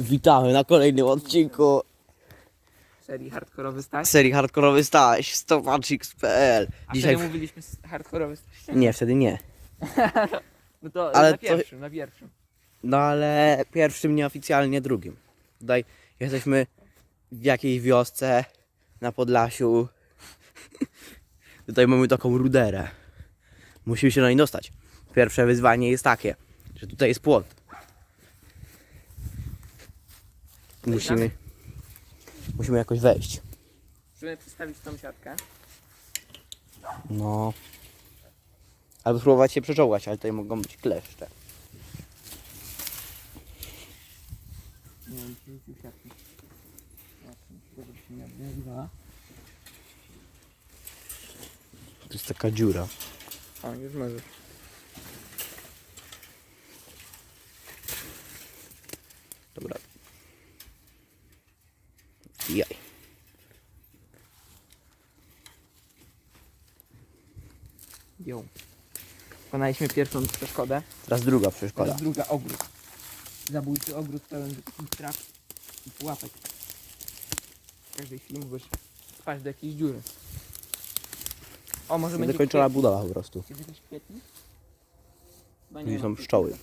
Witamy na kolejnym odcinku serii hardkorowy Staś. serii Hardkorowy Staś, stopaczix.pl A Dzisiaj... wtedy mówiliśmy s- hardkorowy Staś. Nie, wtedy nie. No to Ale na to- pierwszym, na pierwszym. No ale pierwszym nieoficjalnie drugim. Tutaj jesteśmy w jakiejś wiosce na Podlasiu. Tutaj mamy taką ruderę. Musimy się na niej dostać. Pierwsze wyzwanie jest takie, że tutaj jest płot. Musimy, musimy jakoś wejść. Musimy przedstawić tą siatkę. No. Albo spróbować się przeczołgać, ale tutaj mogą być kleszcze. Nie wiem, rzucił siatkę. To jest taka dziura. O, już możesz. Dobra. Jaj. Ją. Pokonaliśmy pierwszą przeszkodę. Teraz druga Teraz przeszkoda. druga ogród. Zabójczy ogród pełen trap i pułapek. W każdej chwili możesz spaść do jakiejś dziury. O, może będzie Zakończona kwietnik. budowa po prostu. Jest jakiś kwietnik? Chyba Tu ma są kwietnika. pszczoły.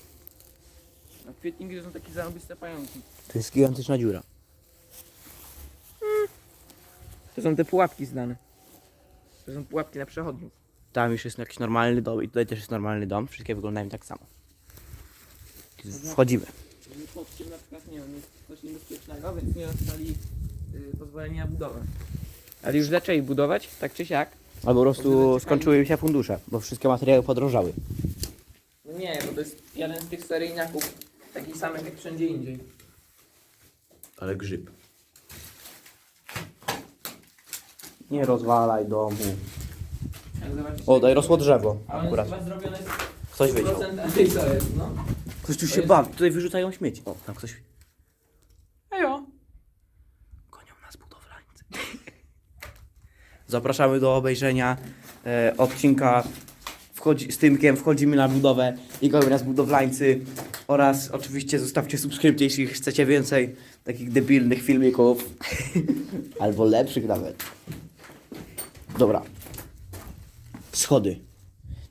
No, kwietniki to są takie zarobiste pająki. To jest gigantyczna dziura. To są te pułapki zdane. To są pułapki na przechodniów. Tam już jest jakiś normalny dom i tutaj też jest normalny dom. Wszystkie wyglądają tak samo. Wchodzimy. Pod tym na przykład, nie wiem, jest coś niebezpiecznego, więc nie dostali y, pozwolenia na budowę. Ale już zaczęli budować, tak czy siak. Albo po prostu skończyły mi się fundusze, bo wszystkie materiały podrożały. No nie, bo to jest jeden z tych seryjniaków, takich samych jak wszędzie indziej. Ale grzyb. Nie rozwalaj domu. O, daj rosło drzewo. Ale Akurat. jest chyba zrobione z Ktoś wiedział. 100% Ej, co jest, no. Ktoś tu się bawi. Tutaj wyrzucają śmieci. O, tam ktoś. Ejo. Gonią nas budowlańcy. Zapraszamy do obejrzenia e, odcinka wchodzi, z Tymkiem Wchodzimy na budowę i gonią nas budowlańcy oraz oczywiście zostawcie subskrypcję, jeśli chcecie więcej takich debilnych filmików albo lepszych nawet. Dobra. Schody.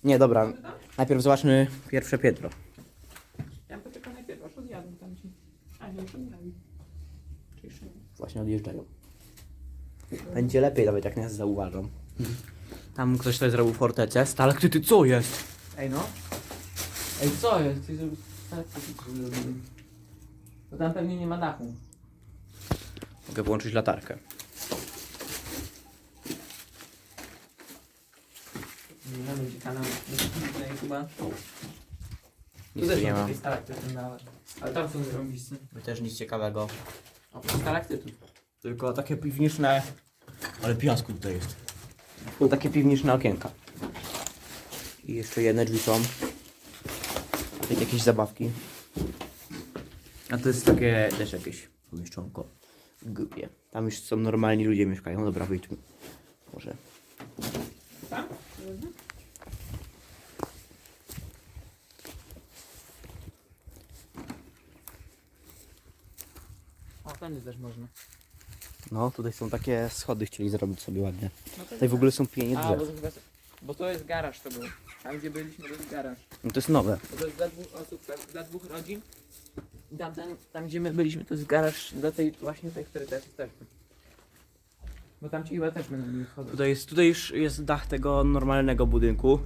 Nie, dobra. Najpierw zobaczmy pierwsze piętro. Ja bym poczekał najpierw, aż odjadą tam ci. A nie, już odjadli. Czy jeszcze nie? Właśnie odjeżdżają. Będzie lepiej nawet jak nas zauważą. Tam ktoś tutaj zrobił fortecę. Stalaktyty, co jest? Ej no. Ej co jest? Ty zrobił tak ty zrobili? To tam pewnie nie ma dachu. Mogę włączyć latarkę. Nie ma będzie kanał na YouTube'a. Tu Nic też tu nie mam ma. takie stalaktyty nawet. Ale tam są zrobisty. Też nic ciekawego. O, stalaktytów. Tylko takie piwniczne... Ale piasku tutaj jest. Tylko takie piwniczne okienka. I jeszcze jedne drzwi są. Jakieś zabawki. A to jest takie też jakieś pomieszczonko. Głupie. Tam już są normalni ludzie mieszkają. Dobra, wyjdźmy. Może. Tam? Też można. No, tutaj są takie schody, chcieli zrobić sobie ładnie. No to Tutaj w ogóle są pienie A, bo, drzew. to chyba, bo to jest garaż to był. Tam gdzie byliśmy to jest garaż. No to jest nowe. Bo to jest dla dwóch osób, dla, dla dwóch rodzin. Tam, ten, tam gdzie my byliśmy to jest garaż dla tej właśnie tej, której teraz jesteśmy. Bo tam ci chyba też będą mieli schody. Tutaj jest, tutaj już jest dach tego normalnego budynku.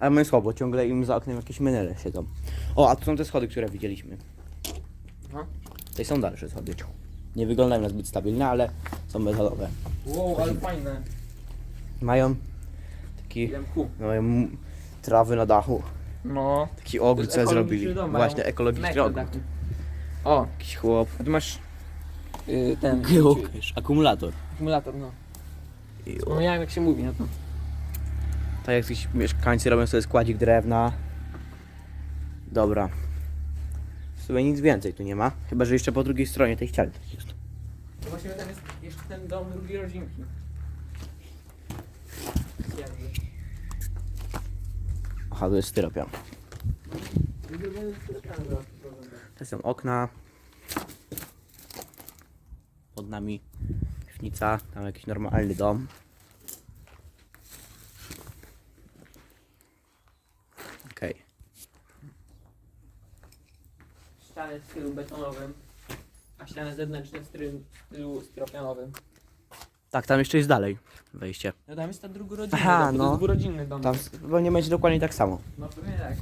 Ale my słabo, ciągle im za oknem jakieś menele siedzą. O, a tu są te schody, które widzieliśmy. No. Tutaj są dalsze schody. Nie wyglądają na zbyt stabilne, ale są metalowe. Wow, ale fajne. Mają taki, mają m- trawy na dachu. No. Taki ogród co zrobili. dom, mają Właśnie ekologiczny ogród. O, Jakiś chłop. a tu masz yy, ten Geocache, akumulator. akumulator, no. I o, Wspomniałem jak się mówi na to. tak jak jakiś mieszkańcy robią sobie składzik drewna. Dobra. Sumie nic więcej tu nie ma. Chyba, że jeszcze po drugiej stronie tej ściany coś jest. To właśnie tam jest jeszcze ten dom drugiej rodzinki. Jakby. Aha, to jest styropian. To są okna. nami piwnica, tam jakiś normalny dom. Ściany w stylu betonowym, a ściany zewnętrzne w stylu, w stylu styropianowym. Tak, tam jeszcze jest dalej wejście. No tam jest ten drugorodzinny Aha, dom, to no. jest dwurodzinny dom. Tam chyba nie będzie dokładnie tak samo. No pewnie tak.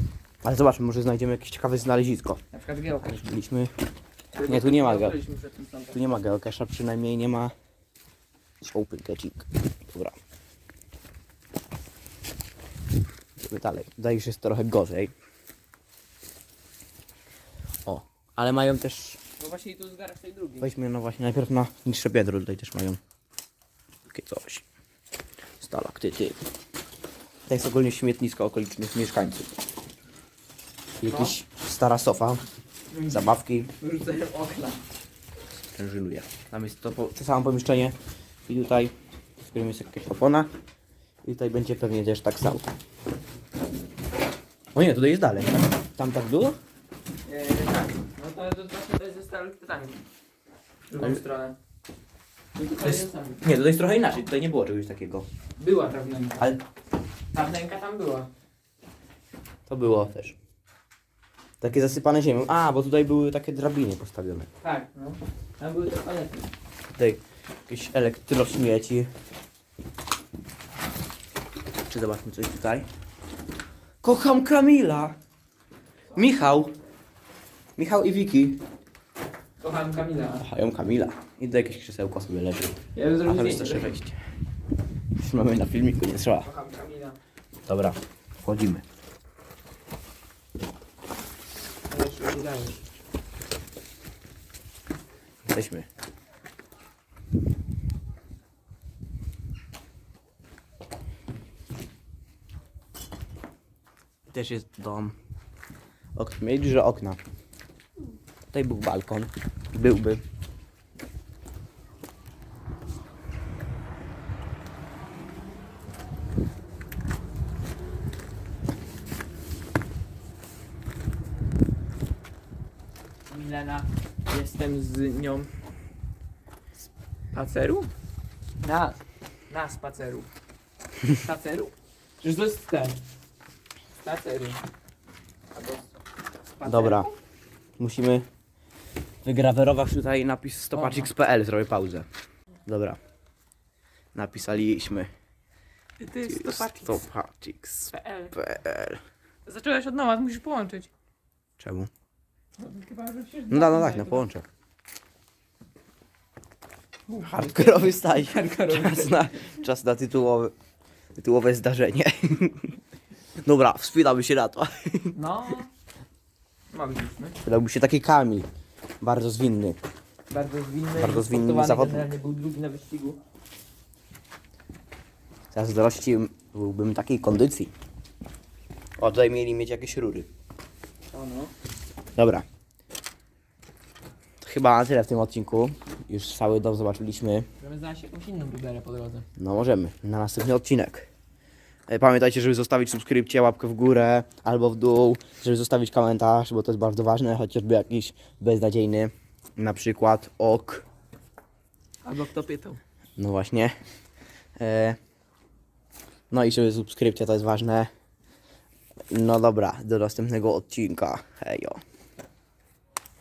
Ale zobaczmy, może znajdziemy jakieś ciekawe znalezisko. Na przykład geocache. Byliśmy... Nie, tu nie ma go. Byliśmy przed tym sądem. Tu nie ma geocache'a, przynajmniej nie ma... Open catching. Dobra. Idziemy dalej. Tutaj już jest trochę gorzej. O, ale mają też... No właśnie i tu zgarasz tej drugiej. Weźmy no właśnie najpierw na niższe biodro, tutaj też mają takie coś. Stalaktyty. To jest ogólnie śmietnisko okolicznych mieszkańców. Jakiś stara sofa, zabawki, Wyrzucają okna. sprężynuje. Tam jest to, po- to samo pomieszczenie i tutaj, w którym jest jakaś opona. I tutaj będzie pewnie też tak samo. O nie, tutaj jest dalej. Tam tak było? To, to właśnie to jest ze. W drugą Ale- stronę. No To tutaj jest-. Nie, tutaj jest trochę inaczej. Tutaj nie było czegoś takiego. Była ta wnęka. Ale Ta wnęka tam była. To było też. Takie zasypane ziemią. A, bo tutaj były takie drabiny postawione. Tak, no. Tam były te palety. Tutaj jakieś elektrośmieci. Czy zobaczmy coś tutaj? Kocham Kamila! Michał! Michał i Wiki. Kocham Kamila. Kochają Kamila. I tutaj jakieś krzesełko sobie leży. Ja bym A zrobił tam jest zdjęcie. wejście. Już mamy na filmiku, nie trzeba. Kocham Kamila. Dobra, wchodzimy. Ale jeszcze nie. Jesteśmy. Też jest dom. Ok, mieli, że okna. Tutaj był balkon. Byłby. Milena, jestem z nią. Spaceru? Na, na spaceru. Spaceru? Czyż to jest ten? Spaceru. Albo spaceru? Dobra. Musimy wygrawerować tutaj napis stopaczix.pl. Zrobię pauzę. Dobra. Napisaliśmy Ty stopaczix.pl stopaczix.pl. Zacząłeś od nowa, musisz połączyć. Czemu? No, chyba, że się No, no, no tak, no połączę. Hardkorowy staj. Czas na, czas na tytułowe, tytułowe zdarzenie. Dobra, wspinamy się na to. No. Mogliśmy. Przydałby się taki Kamil. Bardzo zwinny. Bardzo zwinny. Bardzo zwinny zawodnik. Generalnie był drugi na wyścigu. Zazdrości byłbym takiej kondycji. O, tutaj mieli mieć jakieś rury. O no. Dobra. To chyba na tyle w tym odcinku. Już cały dom zobaczyliśmy. Możemy znaleźć jakąś inną ruderę po drodze. No możemy, na następny odcinek. E, Pamiętajcie, żeby zostawić subskrypcję, łapkę w górę albo w dół, żeby zostawić komentarz, bo to jest bardzo ważne, chociażby jakiś beznadziejny, na przykład ok. Albo kto pytał. No właśnie. E, no i żeby subskrypcja to jest ważne. No dobra, do następnego odcinka. Hejo.